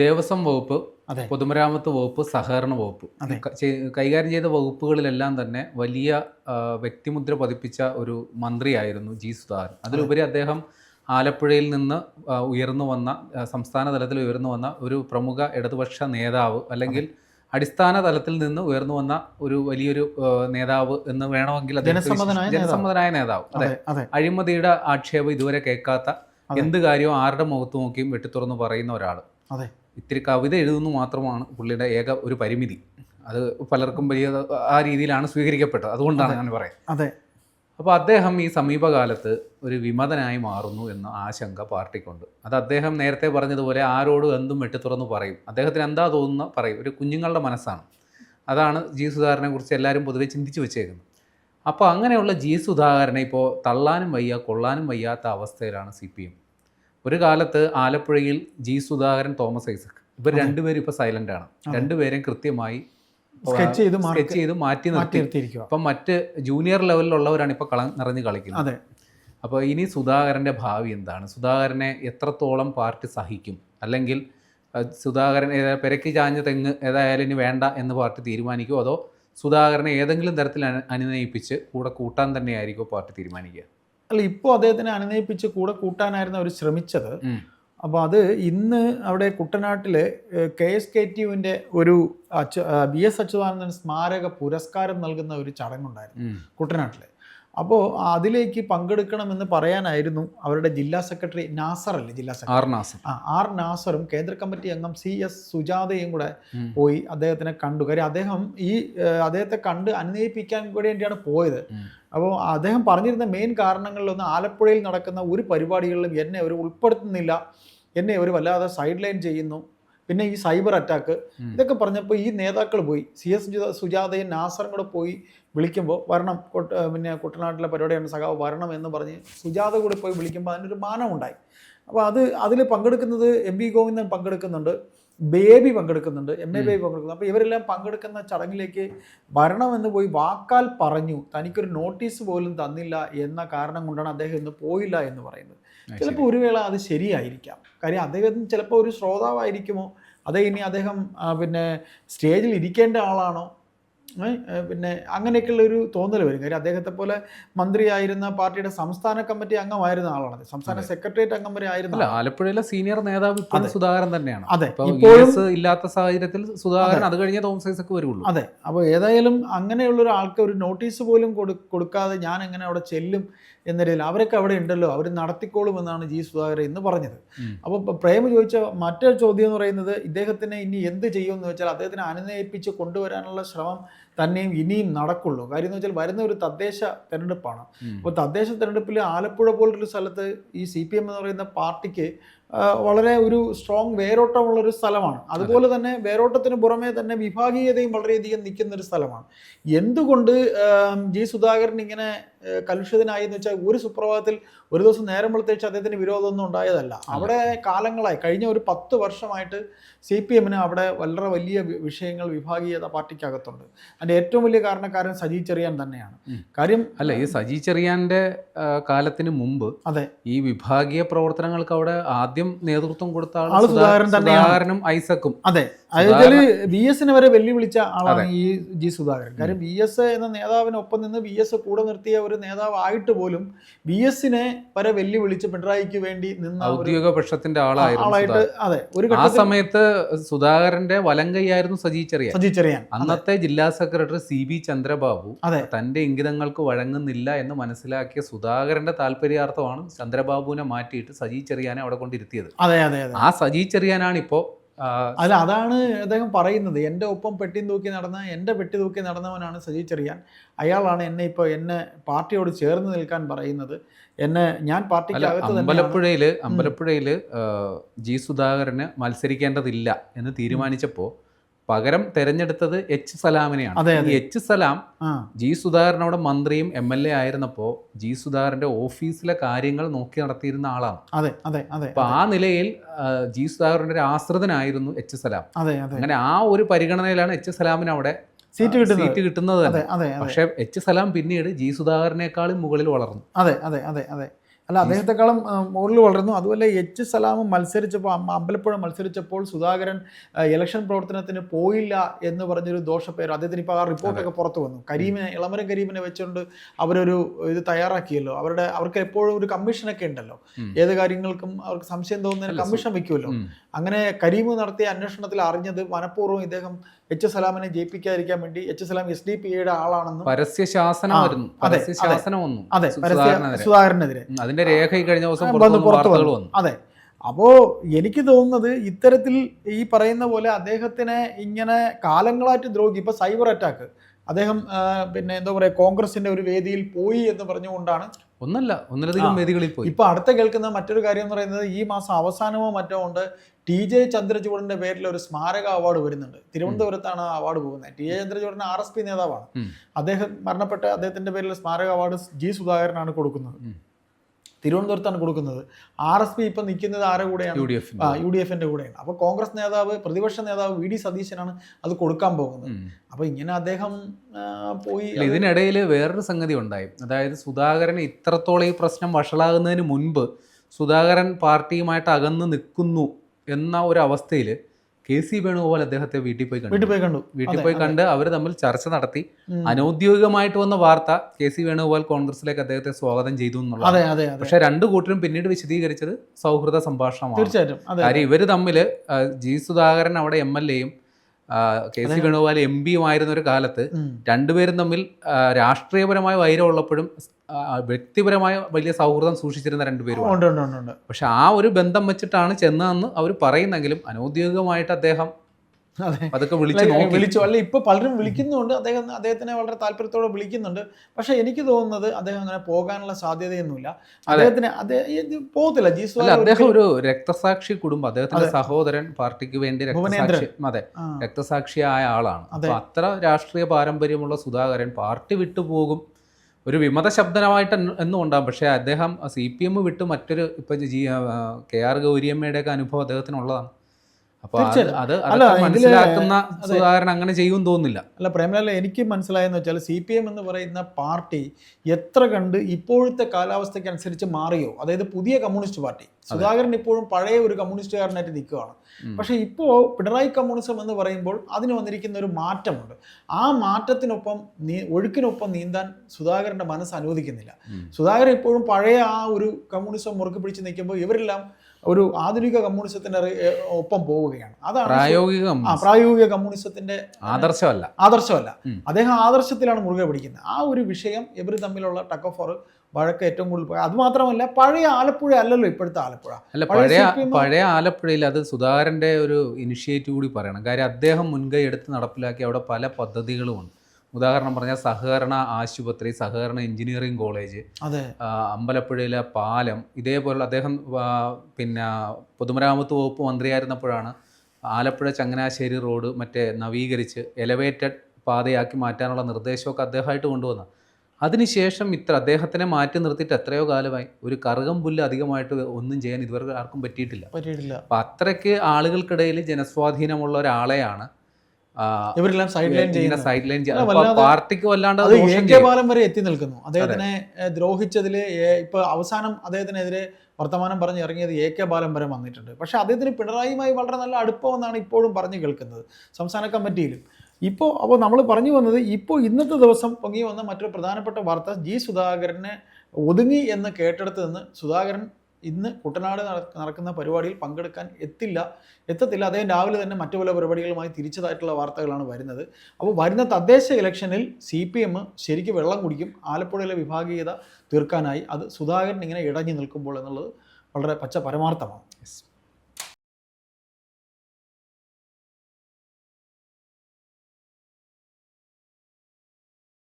ദേവസ്വം വകുപ്പ്. പൊതുമരാമത്ത് വകുപ്പ് സഹകരണ വകുപ്പ്. കൈകാര്യം ചെയ്ത വകുപ്പുകളിലെല്ലാം തന്നെ വലിയ വ്യക്തിമുദ്ര പതിപ്പിച്ച ഒരു മന്ത്രിയായിരുന്നു ജി സുധാകരൻ. അതിലുപരി അദ്ദേഹം ആലപ്പുഴയിൽ നിന്ന് ഉയർന്നു വന്ന സംസ്ഥാന തലത്തിൽ ഉയർന്നു വന്ന ഒരു പ്രമുഖ ഇടതുപക്ഷ നേതാവ് അല്ലെങ്കിൽ അടിസ്ഥാന തലത്തിൽ നിന്ന് ഉയർന്നു വന്ന ഒരു വലിയൊരു നേതാവ് എന്ന് വേണമെങ്കിൽ ജനസമ്മതനായ നേതാവ്. അതെ. അഴിമതിയുടെ ആക്ഷേപം ഇതുവരെ കേൾക്കാത്ത. എന്ത് കാര്യവും ആരുടെ മുഖത്ത് നോക്കിയും വെട്ടിത്തുറന്ന് പറയുന്ന ഒരാൾ അതെ. ഇത്തിരി കവിത എഴുതുന്നു മാത്രമാണ് പുള്ളിയുടെ ഏക ഒരു പരിമിതി. അത് പലർക്കും വലിയ ആ രീതിയിലാണ് സ്വീകരിക്കപ്പെട്ടത്. അതുകൊണ്ടാണ് ഞാൻ പറയുന്നത്. അതെ. അപ്പോൾ അദ്ദേഹം ഈ സമീപകാലത്ത് ഒരു വിമതനായി മാറുന്നു എന്ന ആശങ്ക പാർട്ടിക്കുണ്ട്. അത് അദ്ദേഹം നേരത്തെ പറഞ്ഞതുപോലെ ആരോടും എന്തും വെട്ടിത്തുറന്ന് പറയും. അദ്ദേഹത്തിന് എന്താ തോന്നുന്ന പറയും. ഒരു കുഞ്ഞുങ്ങളുടെ മനസ്സാണ്. അതാണ് ജി സുധാകരനെ കുറിച്ച് എല്ലാവരും പൊതുവെ ചിന്തിച്ചു വെച്ചേക്കുന്നത്. അപ്പോൾ അങ്ങനെയുള്ള ജി സുധാകരനെ ഇപ്പോൾ തള്ളാനും വയ്യ കൊള്ളാനും വയ്യാത്ത അവസ്ഥയിലാണ് സി പി എം. ഒരു കാലത്ത് ആലപ്പുഴയിൽ ജി സുധാകരൻ തോമസ് ഐസക്. ഇവർ രണ്ടുപേരും ഇപ്പൊ സൈലന്റ് ആണ്. രണ്ടുപേരെയും കൃത്യമായി സ്കെച്ച് ചെയ്ത് സ്കെച്ച് ചെയ്ത് മാറ്റി നിർത്തിയിരിക്കും നിർത്തിയിരിക്കുക അപ്പം മറ്റ് ജൂനിയർ ലെവലിലുള്ളവരാണ് ഇപ്പൊ കള നിറഞ്ഞ് കളിക്കുന്നത്. അതെ. അപ്പോൾ ഇനി സുധാകരന്റെ ഭാവി എന്താണ്? സുധാകരനെ എത്രത്തോളം പാർട്ടി സഹിക്കും? അല്ലെങ്കിൽ സുധാകരൻ പെരക്കി ചാഞ്ഞ തെങ്ങ് ഏതായാലും ഇനി വേണ്ട എന്ന് പാർട്ടി തീരുമാനിക്കുമോ അതോ സുധാകരനെ ഏതെങ്കിലും തരത്തിൽ അനു- അനുനയിപ്പിച്ച് കൂടെ കൂട്ടാൻ തന്നെയായിരിക്കും പാർട്ടി തീരുമാനിക്കുക? അല്ല ഇപ്പോൾ അദ്ദേഹത്തിനെ അനുനയിപ്പിച്ച് കൂടെ കൂട്ടാനായിരുന്നു അവർ ശ്രമിച്ചത്. അപ്പോൾ അത് ഇന്ന് അവിടെ കുട്ടനാട്ടിൽ കെ എസ് കെ ടി യുവിന്റെ ഒരു അച്ചു ബി എസ് അച്യുതാനന്ദൻ സ്മാരക പുരസ്കാരം നൽകുന്ന ഒരു ചടങ്ങുണ്ടായിരുന്നു. കുട്ടനാട്ടിൽ അപ്പോൾ അതിലേക്ക് പങ്കെടുക്കണമെന്ന് പറയാനായിരുന്നു അവരുടെ ജില്ലാ സെക്രട്ടറി നാസർ അല്ലേ? ജില്ലാ സെക്രട്ടറി. ആർ നാസർ. ആ ആർ നാസറും കേന്ദ്ര കമ്മിറ്റി അംഗം സി എസ് സുജാതയും കൂടെ പോയി അദ്ദേഹത്തിനെ കണ്ടു. കാര്യം അദ്ദേഹം ഈ അദ്ദേഹത്തെ കണ്ട് അനുനയിപ്പിക്കാൻ വേണ്ടിയാണ് പോയത്. അപ്പോൾ അദ്ദേഹം പറഞ്ഞിരുന്ന മെയിൻ കാരണങ്ങളിലൊന്ന് ആലപ്പുഴയിൽ നടക്കുന്ന ഒരു പരിപാടികളിലും എന്നെ അവർ ഉൾപ്പെടുത്തുന്നില്ല. എന്നെ അവർ വല്ലാതെ സൈഡ് ലൈൻ ചെയ്യുന്നു. പിന്നെ ഈ സൈബർ അറ്റാക്ക് ഇതൊക്കെ പറഞ്ഞപ്പോൾ ഈ നേതാക്കൾ പോയി. സി എസ് സുജാതയും നാസറും കൂടെ പോയി വിളിക്കുമ്പോൾ വരണം കൊട്ട- പിന്നെ കുട്ടനാട്ടിലെ പരിപാടിയാണ് സഖാവ് വരണം എന്ന് പറഞ്ഞ് സുജാത കൂടെ പോയി വിളിക്കുമ്പോൾ അതിനൊരു മാനമുണ്ടായി. അപ്പോൾ അത് അതിൽ പങ്കെടുക്കുന്നത് എം വി ഗോവിന്ദൻ പങ്കെടുക്കുന്നുണ്ട്. ബേബി പങ്കെടുക്കുന്നുണ്ട് എം എ ബേബി പങ്കെടുക്കുന്നു അപ്പോൾ ഇവരെല്ലാം പങ്കെടുക്കുന്ന ചടങ്ങിലേക്ക് വരണമെന്ന് പോയി വാക്കാൽ പറഞ്ഞു തനിക്കൊരു നോട്ടീസ് പോലും തന്നില്ല എന്ന കാരണം കൊണ്ടാണ് അദ്ദേഹം ഇന്ന് പോയില്ല എന്ന് പറയുന്നത്. ചിലപ്പോൾ ഒരു വേള അത് ശരിയായിരിക്കാം. കാര്യം അദ്ദേഹം ചിലപ്പോൾ ഒരു ശ്രോതാവായിരിക്കുമോ? അതേ ഇനി അദ്ദേഹം പിന്നെ സ്റ്റേജിൽ ഇരിക്കേണ്ട ആളാണോ? പിന്നെ അങ്ങനെയൊക്കെയുള്ള ഒരു തോന്നൽ വരും. കാര്യം അദ്ദേഹത്തെ പോലെ മന്ത്രിയായിരുന്ന പാർട്ടിയുടെ സംസ്ഥാന കമ്മിറ്റി അംഗമായിരുന്ന ആളാണ് സംസ്ഥാന സെക്രട്ടേറിയറ്റ് അംഗം വരെ ആയിരുന്ന ആലപ്പുഴയിലെ സീനിയർ നേതാവ് സുധാകരൻ തന്നെയാണ്. അതെ. ഇപ്പോഴും ഇല്ലാത്ത സാഹചര്യത്തിൽ സുധാകരൻ അത്. കഴിഞ്ഞ തോമസ് ഐസക്ക് വരുള്ളൂ. അതെ. അപ്പോൾ ഏതായാലും അങ്ങനെയുള്ള ഒരാൾക്ക് ഒരു നോട്ടീസ് പോലും കൊടുക്കാതെ ഞാൻ എങ്ങനെ അവിടെ ചെല്ലും എന്ന രീതിയിൽ അവരൊക്കെ അവിടെ ഉണ്ടല്ലോ അവർ നടത്തിക്കോളും എന്നാണ് ജി സുധാകരൻ ഇന്ന് പറഞ്ഞത്. അപ്പോൾ പ്രേമ ചോദിച്ച മറ്റൊരു ചോദ്യം എന്ന് പറയുന്നത് ഇദ്ദേഹത്തിനെ ഇനി എന്ത് ചെയ്യുമെന്ന് വെച്ചാൽ അദ്ദേഹത്തിനെ അനുനയിപ്പിച്ച് കൊണ്ടുവരാനുള്ള ശ്രമം തന്നെയും ഇനിയും നടക്കുള്ളൂ. കാര്യം എന്ന് വെച്ചാൽ വരുന്ന ഒരു തദ്ദേശ തെരഞ്ഞെടുപ്പാണ്. അപ്പോൾ തദ്ദേശ തെരഞ്ഞെടുപ്പിൽ ആലപ്പുഴ പോലൊരു സ്ഥലത്ത് ഈ സി പി എം എന്ന് പറയുന്ന പാർട്ടിക്ക് വളരെ ഒരു സ്ട്രോങ് വേരോട്ടമുള്ള ഒരു സ്ഥലമാണ് അതുപോലെ തന്നെ വേരോട്ടത്തിന് പുറമേ തന്നെ വിഭാഗീയതയും വളരെയധികം നിൽക്കുന്ന ഒരു സ്ഥലമാണ്. എന്തുകൊണ്ട് ജി സുധാകരൻ ഇങ്ങനെ കലുഷിതനായി എന്ന് വെച്ചാൽ ഒരു സുപ്രഭാതത്തിൽ ഒരു ദിവസം നേരം വെളുത്തേച്ച് അദ്ദേഹത്തിന് വിരോധമൊന്നും ഉണ്ടായതല്ല. അവിടെ കാലങ്ങളായി. കഴിഞ്ഞ ഒരു പത്ത് വർഷമായിട്ട് സി പി എമ്മിന് അവിടെ വളരെ വലിയ വിഷയങ്ങൾ വിഭാഗീയത പാർട്ടിക്കകത്തുണ്ട്. അതിന്റെ ഏറ്റവും വലിയ കാരണക്കാരൻ സജി ചെറിയാൻ തന്നെയാണ്. കാര്യം അല്ല ഈ സജി ചെറിയാന്റെ കാലത്തിന് മുമ്പ് അതെ. ഈ വിഭാഗീയ പ്രവർത്തനങ്ങൾക്ക് അവിടെ ആദ്യം നേതൃത്വം കൊടുത്ത ആൾ സുധാകരൻ തന്നെയാണ്. ഐസക്കും. അതെ. അതായത് വി എസിനെ വരെ വെല്ലുവിളിച്ച ആളാണ് ഈ ജി സുധാകരൻ. കാര്യം വി എസ് എന്ന നേതാവിനൊപ്പം നിന്ന് വി എസ് കൂടെ നിർത്തിയ ഒരു നേതാവ് ആയിട്ട് പോലും വി എസിനെ വരെ വെല്ലുവിളിച്ച് പിണറായിക്ക് വേണ്ടി നിന്ന ഔദ്യോഗിക പക്ഷത്തിന്റെ ആളായിട്ട് അതെ ഒരു ആ സമയത്ത് സുധാകരന്റെ വലം കൈയായിരുന്നു സജി ചെറിയാൻ. സജി ചെറിയാൻ അന്നത്തെ ജില്ലാ സെക്രട്ടറി സി ബി ചന്ദ്രബാബു അതെ. തന്റെ ഇംഗിതങ്ങൾക്ക് വഴങ്ങുന്നില്ല എന്ന് മനസ്സിലാക്കിയ സുധാകരന്റെ താല്പര്യാർത്ഥമാണ് ചന്ദ്രബാബുവിനെ മാറ്റിയിട്ട് സജി ചെറിയാനെ അവിടെ കൊണ്ടിരുത്തിയത്. അതെ അതെ അതെ. ആ സജി ചെറിയാനാണ് ഇപ്പോ ആ, അല്ല അതാണ് അദ്ദേഹം പറയുന്നത്. എന്റെ ഒപ്പം പെട്ടി തൂക്കി നടന്ന എന്റെ പെട്ടി തൂക്കി നടന്നവനാണ് സജി ചെറിയാൻ. അയാളാണ് എന്നെ ഇപ്പോൾ എന്നെ പാർട്ടിയോട് ചേർന്ന് നിൽക്കാൻ പറയുന്നത്. എന്നെ ഞാൻ പാർട്ടിക്ക് പാർട്ടിക്കകത്ത് അമ്പലപ്പുഴയിൽ അമ്പലപ്പുഴയിൽ ജി സുധാകരന് മത്സരിക്കേണ്ടതില്ല എന്ന് തീരുമാനിച്ചപ്പോ പകരം തെരഞ്ഞെടുത്തത് എച്ച് സലാമിനെയാണ്. എച്ച് സലാം ജി സുധാകരൻ അവിടെ മന്ത്രിയും എം എൽ എ ആയിരുന്നപ്പോ ജി സുധാകരന്റെ ഓഫീസിലെ കാര്യങ്ങൾ നോക്കി നടത്തിയിരുന്ന ആളാണ്. അതെ അതെ അതെ അപ്പൊ ആ നിലയിൽ ജി സുധാകരന്റെ ഒരു ആശ്രിതനായിരുന്നു എച്ച് സലാം. അങ്ങനെ ആ ഒരു പരിഗണനയിലാണ് എച്ച് സലാമിന് അവിടെ സീറ്റ് കിട്ടുന്നത്. സീറ്റ് കിട്ടുന്നത് പക്ഷെ എച്ച് സലാം പിന്നീട് ജി സുധാകരനേക്കാളും മുകളിൽ വളർന്നു. അതെ അതെ അതെ അതെ. അല്ല അദ്ദേഹത്തെക്കാളും മുകളിൽ വളർന്നു അതുപോലെ എച്ച് സലാമും മത്സരിച്ചപ്പോൾ അമ്പലപ്പുഴ മത്സരിച്ചപ്പോൾ സുധാകരൻ ഇലക്ഷൻ പ്രവർത്തനത്തിന് പോയില്ല എന്ന് പറഞ്ഞൊരു ദോഷപ്പേര് അദ്ദേഹത്തിന് ഇപ്പോൾ ആ റിപ്പോർട്ടൊക്കെ പുറത്തു വന്നു. കരീമിനെ ഇളമരം കരീമിനെ വെച്ചുകൊണ്ട് അവരൊരു ഇത് തയ്യാറാക്കിയല്ലോ. അവരുടെ അവർക്ക് എപ്പോഴും ഒരു കമ്മീഷനൊക്കെ ഉണ്ടല്ലോ. ഏത് കാര്യങ്ങൾക്കും അവർക്ക് സംശയം തോന്നുന്നതിന് കമ്മീഷൻ വെക്കുമല്ലോ. അങ്ങനെ കരീമ് നടത്തിയ അന്വേഷണത്തിൽ അറിഞ്ഞത് മനഃപൂർവം ഇദ്ദേഹം എച്ച് സലാമിനെ ജയിപ്പിക്കാതിരിക്കാൻ വേണ്ടി H Salam S D P ഐയുടെ ആളാണെന്നും പരസ്യ ശാസനം അതെ, സുധാകരനെതിരെ. അതിന്റെ രേഖ ഈ കഴിഞ്ഞ ദിവസം പുറത്തു വന്ന് അതെ. അപ്പോൾ എനിക്ക് തോന്നുന്നത് ഇത്തരത്തിൽ ഈ പറയുന്ന പോലെ അദ്ദേഹത്തിനെ ഇങ്ങനെ കാലങ്ങളായിട്ട് ദ്രോഹി. ഇപ്പൊ സൈബർ അറ്റാക്ക്. അദ്ദേഹം പിന്നെ എന്താ പറയാ കോൺഗ്രസിന്റെ ഒരു വേദിയിൽ പോയി എന്ന് പറഞ്ഞുകൊണ്ടാണ് ഒന്നല്ല ഒന്നിലധികം വേദികളിൽ പോയി. ഇപ്പൊ അടുത്ത കേൾക്കുന്ന മറ്റൊരു കാര്യം എന്ന് പറയുന്നത് ഈ മാസം അവസാനമോ മറ്റോ ഉണ്ട് ടി ജെ ചന്ദ്രചൂഡിന്റെ പേരിൽ ഒരു സ്മാരക അവാർഡ് വരുന്നുണ്ട്. തിരുവനന്തപുരത്താണ് ആ അവാർഡ് പോകുന്നത്. T J Chandrachoodan R S P നേതാവാണ്. അദ്ദേഹം മരണപ്പെട്ട അദ്ദേഹത്തിന്റെ പേരിൽ സ്മാരക അവാർഡ് ജി സുധാകരനാണ് കൊടുക്കുന്നത്. തിരുവനന്തപുരത്താണ് കൊടുക്കുന്നത്. ആർ എസ് പി ഇപ്പം നിൽക്കുന്നത് ആരുടെ കൂടെയാണ്? യു ഡി എഫ് ആ യു ഡി എഫിന്റെ കൂടെയാണ്. അപ്പോൾ കോൺഗ്രസ് നേതാവ് പ്രതിപക്ഷ നേതാവ് വി ഡി സതീശനാണ് അത് കൊടുക്കാൻ പോകുന്നത്. അപ്പോൾ ഇങ്ങനെ അദ്ദേഹം പോയി ഇതിനിടയിൽ വേറൊരു സംഗതി ഉണ്ടായി. അതായത് സുധാകരൻ ഇത്രത്തോളം ഈ പ്രശ്നം വഷളാകുന്നതിന് മുൻപ് സുധാകരൻ പാർട്ടിയുമായിട്ട് അകന്ന് നിൽക്കുന്നു എന്ന ഒരു അവസ്ഥയിൽ കെ സി വേണുഗോപാൽ അദ്ദേഹത്തെ വീട്ടിൽ പോയി കണ്ടു. വീട്ടിൽ പോയി കണ്ടു. വീട്ടിൽ പോയി കണ്ട് അവർ തമ്മിൽ ചർച്ച നടത്തി. അനൗദ്യോഗികമായിട്ട് വന്ന വാർത്ത കെ സി വേണുഗോപാൽ കോൺഗ്രസിലേക്ക് അദ്ദേഹത്തെ സ്വാഗതം ചെയ്തു എന്നുള്ളത് പക്ഷെ രണ്ടു കൂട്ടരും പിന്നീട് വിശദീകരിച്ചത് സൗഹൃദ സംഭാഷണമാണ്. തീർച്ചയായിട്ടും. കാര്യം ഇവർ തമ്മിൽ ആ, ജി സുധാകരൻ അവിടെ എം എൽ എയും കെ സി വേണുഗോപാൽ എം പിയും ആയിരുന്ന ഒരു കാലത്ത് രണ്ടുപേരും തമ്മിൽ രാഷ്ട്രീയപരമായ വൈരം ഉള്ളപ്പോഴും വ്യക്തിപരമായ വലിയ സൗഹൃദം സൂക്ഷിച്ചിരുന്ന രണ്ടുപേരും പക്ഷെ ആ ഒരു ബന്ധം വെച്ചിട്ടാണ് ചെന്നതെന്ന് അവർ പറയുന്നെങ്കിലും അനൗദ്യോഗികമായിട്ട് അദ്ദേഹം അതൊക്കെ വിളിച്ചു വിളിച്ചു. അല്ല ഇപ്പൊ പലരും വിളിക്കുന്നുണ്ട്. അദ്ദേഹം അദ്ദേഹത്തിനെ വളരെ താല്പര്യത്തോടെ വിളിക്കുന്നുണ്ട്. പക്ഷെ എനിക്ക് തോന്നുന്നത് അദ്ദേഹം അങ്ങനെ പോകാനുള്ള സാധ്യതയൊന്നുമില്ല. അദ്ദേഹത്തിന് പോകത്തില്ല. ജീസ് അദ്ദേഹം ഒരു രക്തസാക്ഷി കുടുംബം അദ്ദേഹത്തിന്റെ സഹോദരൻ പാർട്ടിക്ക് വേണ്ടി രക്തസാക്ഷി അതെ രക്തസാക്ഷിയായ ആളാണ്. അപ്പൊ അത്ര രാഷ്ട്രീയ പാരമ്പര്യമുള്ള സുധാകരൻ പാർട്ടി വിട്ടുപോകും ഒരു വിമത ശബ്ദമായിട്ട് എന്നും ഉണ്ടാകും പക്ഷേ അദ്ദേഹം സി പി എം വിട്ട് മറ്റൊരു ഇപ്പൊ ജി കെ ആർ ഗൗരിയമ്മയുടെ ഒക്കെ അനുഭവം അദ്ദേഹത്തിനുള്ളതാണ്. അങ്ങനെ ചെയ്യും തോന്നുന്നില്ല. അല്ല പ്രേമലാൽ എനിക്ക് മനസ്സിലായെന്ന് വെച്ചാൽ സി പി എം എന്ന് പറയുന്ന പാർട്ടി എത്ര കണ്ട് ഇപ്പോഴത്തെ കാലാവസ്ഥയ്ക്ക് അനുസരിച്ച് മാറിയോ? അതായത് പുതിയ കമ്മ്യൂണിസ്റ്റ് പാർട്ടി. സുധാകരൻ ഇപ്പോഴും പഴയ ഒരു കമ്മ്യൂണിസ്റ്റുകാരനായിട്ട് നിൽക്കുകയാണ്. പക്ഷേ ഇപ്പോൾ പിണറായി കമ്മ്യൂണിസം എന്ന് പറയുമ്പോൾ അതിന് വന്നിരിക്കുന്ന ഒരു മാറ്റമുണ്ട്. ആ മാറ്റത്തിനൊപ്പം നീ ഒഴുക്കിനൊപ്പം നീന്താൻ സുധാകരന്റെ മനസ്സ് അനുവദിക്കുന്നില്ല. സുധാകരൻ ഇപ്പോഴും പഴയ ആ ഒരു കമ്മ്യൂണിസം മുറുക്കി പിടിച്ച് നിൽക്കുമ്പോൾ ഇവരെല്ലാം ഒരു ആധുനിക കമ്മ്യൂണിസത്തിന്റെ ഒപ്പം പോവുകയാണ്. അതാണ് പ്രായോഗിക പ്രായോഗികം ആ പ്രായോഗിക കമ്മ്യൂണിസത്തിന്റെ ആദർശമല്ല. ആദർശമല്ല. അദ്ദേഹം ആദർശത്തിലാണ് മുറുകെ പിടിക്കുന്നത്. ആ ഒരു വിഷയം ഇവർ തമ്മിലുള്ള ടക്ക് ഓഫ് ഓർ വഴക്ക് ഏറ്റവും കൂടുതൽ അത് മാത്രമല്ല പഴയ ആലപ്പുഴ അല്ലല്ലോ ഇപ്പോഴത്തെ ആലപ്പുഴ. അല്ല പഴയ പഴയ ആലപ്പുഴയിൽ അത് സുധാകരന്റെ ഒരു ഇനിഷ്യേറ്റീവ് കൂടി പറയണം. കാര്യം അദ്ദേഹം മുൻകൈ എടുത്ത് നടപ്പിലാക്കി അവിടെ പല പദ്ധതികളുമുണ്ട് ഉദാഹരണം പറഞ്ഞാൽ സഹകരണ ആശുപത്രി സഹകരണ എഞ്ചിനീയറിംഗ് കോളേജ് അതെ. അമ്പലപ്പുഴയിലെ പാലം ഇതേപോലെ അദ്ദേഹം പിന്നെ പൊതുമരാമത്ത് വകുപ്പ് മന്ത്രിയായിരുന്നപ്പോഴാണ് ആലപ്പുഴ ചങ്ങനാശ്ശേരി റോഡ് മറ്റേ നവീകരിച്ച് എലവേറ്റഡ് പാതയാക്കി മാറ്റാനുള്ള നിർദ്ദേശമൊക്കെ അദ്ദേഹമായിട്ട് കൊണ്ടുവന്ന അതിനുശേഷം ഇത്ര അദ്ദേഹത്തിനെ മാറ്റി നിർത്തിയിട്ട് എത്രയോ കാലമായി. ഒരു കറുകം പുല്ല് അധികമായിട്ട് ഒന്നും ചെയ്യാൻ ഇതുവരെ ആർക്കും പറ്റിയിട്ടില്ല. പറ്റിയിട്ടില്ല. അപ്പം അത്രയ്ക്ക് ആളുകൾക്കിടയിൽ ജനസ്വാധീനമുള്ള ഒരാളെയാണ് ഇവരെല്ലാം സൈഡ് ലൈൻ ചെയ്യുന്ന സൈഡ് ലൈൻ പാർട്ടിക്ക് വല്ലാണ്ട് അത് എ കെ ബാലൻ വരെ എത്തി നിൽക്കുന്നു. അദ്ദേഹത്തിനെ ദ്രോഹിച്ചതിൽ ഇപ്പൊ അവസാനം അദ്ദേഹത്തിനെതിരെ വർത്തമാനം പറഞ്ഞ് ഇറങ്ങിയത് എ കെ ബാലൻ വരെ വന്നിട്ടുണ്ട്. പക്ഷെ അദ്ദേഹത്തിന് പിണറായിയുമായി വളരെ നല്ല അടുപ്പമെന്നാണ് ഇപ്പോഴും പറഞ്ഞു കേൾക്കുന്നത് സംസ്ഥാന കമ്മിറ്റിയിലും. ഇപ്പോൾ അപ്പോൾ നമ്മൾ പറഞ്ഞു വന്നത് ഇപ്പോൾ ഇന്നത്തെ ദിവസം പൊങ്ങി വന്ന മറ്റൊരു പ്രധാനപ്പെട്ട വാർത്ത ജി സുധാകരനെ ഒതുങ്ങി എന്ന് കേട്ടെടുത്ത് നിന്ന് സുധാകരൻ ഇന്ന് കുട്ടനാട് നട- നടക്കുന്ന പരിപാടിയിൽ പങ്കെടുക്കാൻ എത്തില്ല എത്തത്തില്ല. അദ്ദേഹം രാവിലെ തന്നെ മറ്റു പല പരിപാടികളുമായി തിരിച്ചതായിട്ടുള്ള വാർത്തകളാണ് വരുന്നത്. അപ്പോൾ വരുന്ന തദ്ദേശ ഇലക്ഷനിൽ സി പി എം ശരിക്കും വെള്ളം കുടിക്കും ആലപ്പുഴയിലെ വിഭാഗീയത തീർക്കാനായി അത് സുധാകരൻ ഇങ്ങനെ ഇടഞ്ഞു നിൽക്കുമ്പോൾ എന്നുള്ളത് വളരെ പച്ച പരമാർത്ഥമാണ്.